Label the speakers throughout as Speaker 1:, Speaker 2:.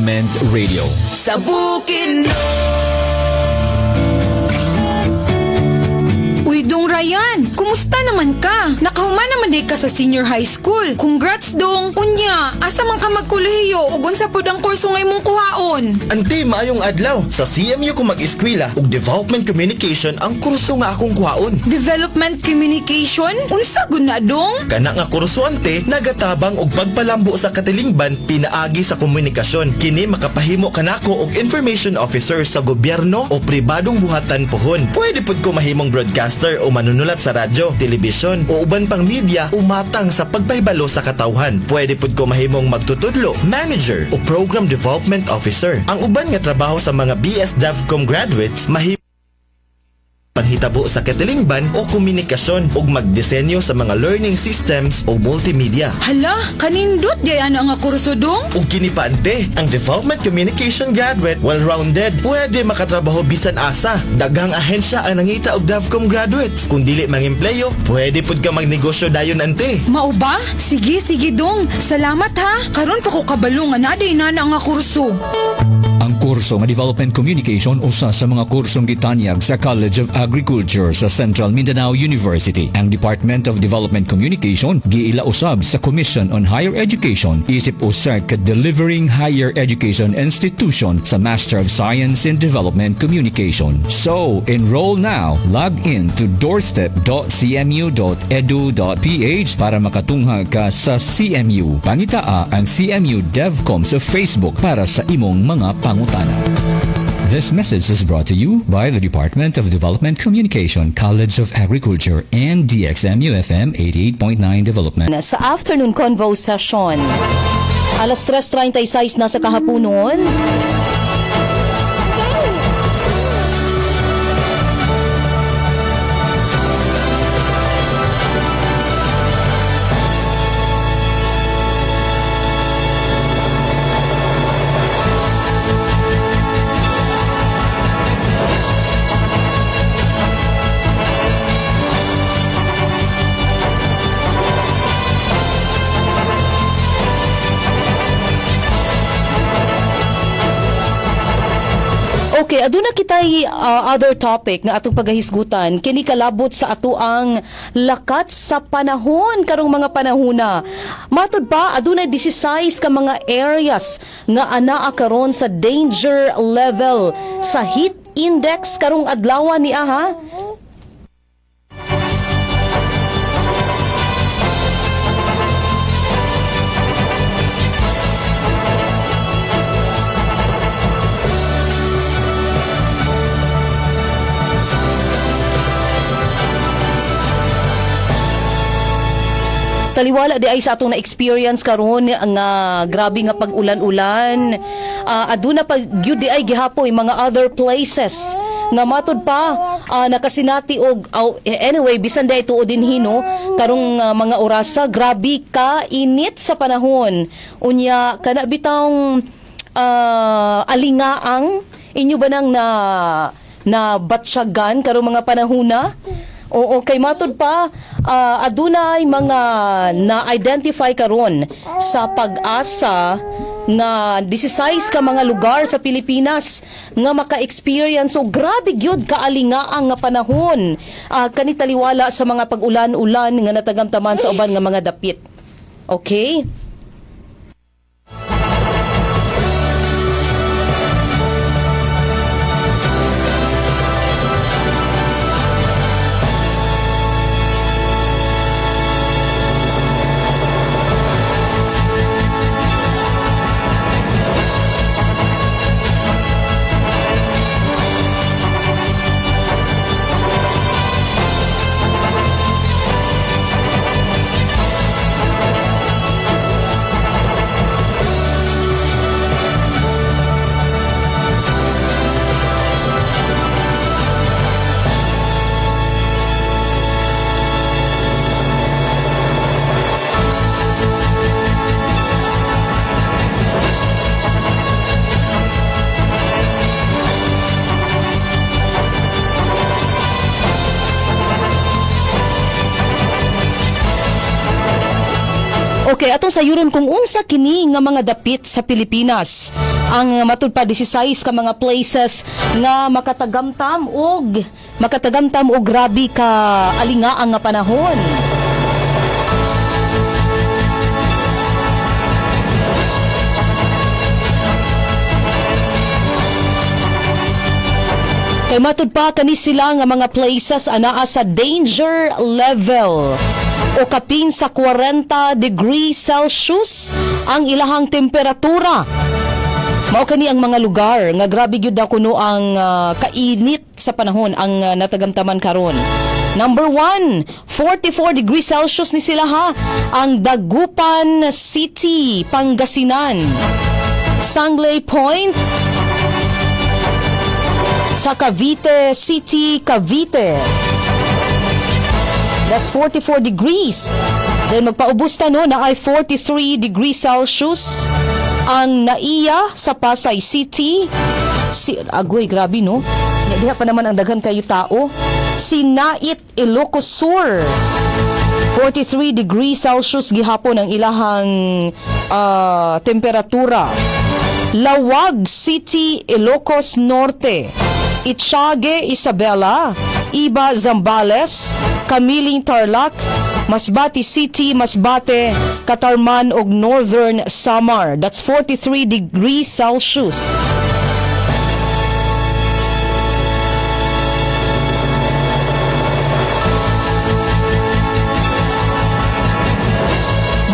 Speaker 1: Development Radio.
Speaker 2: Sa bukid
Speaker 3: Uy, Dong Ryan, kumusta naman ka? Nakahuman naman day ka sa senior high school. Congrats, Dong. Unya, ka magkolehiyo ug unsa pod ang kurso nga imong kuhaon?
Speaker 4: Ante, maayong adlaw. Sa CMU ko mag-eskwela ug Development Communication ang kurso nga akong kuhaon.
Speaker 3: Development Communication? Unsa gud na, Dong?
Speaker 4: Kana nga kurso ante, nagatabang og pagpalambo sa katilingban pinaagi sa komunikasyon. Kini makapahimo kanako og information officer sa gobyerno o pribadong buhatan pohon. Pwede pud ko mahimong broadcaster o manunulat sa radyo, telebisyon o uban pang media umatang sa pagpahibalo sa katawhan. Pwede pud ko mahimong magtutudlo, manager o program development officer. Ang uban nga trabaho sa mga BS DevCom graduates mahimo panghitabo sa katilingban o komunikasyon ug magdisenyo sa mga learning systems o multimedia.
Speaker 3: Hala, kanindot gaya na nga kurso, Dong?
Speaker 4: Ug kini pa ante, ang Development Communication graduate well-rounded, pwede makatrabaho bisan asa. Daghang ahensya ang nangita og DevCom graduates. Kung dili mangempleyo, pwede pud ka magnegosyo dayon ante.
Speaker 3: Mao ba? Sige, sige, Dong. Salamat ha. Karon pa ko kabalo nga naday na nga kurso.
Speaker 1: Kurso nga Development Communication usa sa mga kursong gitanyag sa College of Agriculture sa Central Mindanao University. Ang Department of Development Communication giila usab sa Commission on Higher Education isip usa ka delivering higher education institution sa Master of Science in Development Communication. So, enroll now. Log in to doorstep.cmu.edu.ph para makatungha ka sa CMU. Pangitaa ang CMU DevCom sa Facebook para sa imong mga pangutana. This message is brought to you by the Department of Development Communication, College of Agriculture, and DXMU FM 88.9 Development.
Speaker 5: sa afternoon convo session. Alas 3.36 na sa kahaponon. Okay, aduna kitay uh, other topic nga atong pagahisgutan kini kalabot sa ato ang lakat sa panahon karong mga panahona. Matud pa aduna 16 ka mga areas nga anaa karon sa danger level sa heat index karong adlaw ni aha. Taliwala di ay sa atong na-experience karon nga grabe nga pag-ulan-ulan. Ah, aduna pag gyud di ay gihapoy mga other places nga matud pa ah, nakasinati og aw, anyway bisan day tuod din hino karong ah, mga orasa grabe ka init sa panahon. Unya kana bitawng ah, alingaang inyo ba nang na na batsyagan karong mga panahona? Oo, kay matud pa, ah, adunay mga na-identify karon sa pag-asa nga 16 ka mga lugar sa Pilipinas nga maka-experience so grabe gyud kaalingaang nga panahon Ah, kani sa mga pag-ulan-ulan nga natagamtaman sa uban nga mga dapit. Okay? Okay, atong sayuron kung unsa kini nga mga dapit sa Pilipinas. ang matud pa 16 ka mga places nga makatagamtam og makatagamtam og grabe ka alingaang nga panahon. Kay matud pa kani sila nga mga places anaa sa danger level o kapin sa 40 degrees Celsius ang ilahang temperatura. Mao kani ang mga lugar nga grabe gyud kuno ang ah, kainit sa panahon ang ah, natagamtaman karon. Number 1, 44 degrees Celsius ni sila ha. Ang Dagupan City, Pangasinan. Sangley Point, sa Cavite City, Cavite. That's 44 degrees. Then magpaubos ta no na ay 43 degrees Celsius ang naiya sa Pasay City. Si agoy grabe no. Diha pa naman ang daghan kayo tao. Si Nait Ilocos Sur. 43 degrees Celsius gihapon ang ilahang ah, temperatura. Lawag City, Ilocos Norte. Itchage, Isabela. Iba, Zambales. Kamiling, Tarlac. Masbate City, Masbate, Katarman ug Northern Samar. That's 43 degrees Celsius.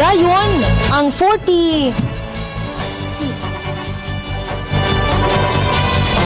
Speaker 5: Dayon, ang 40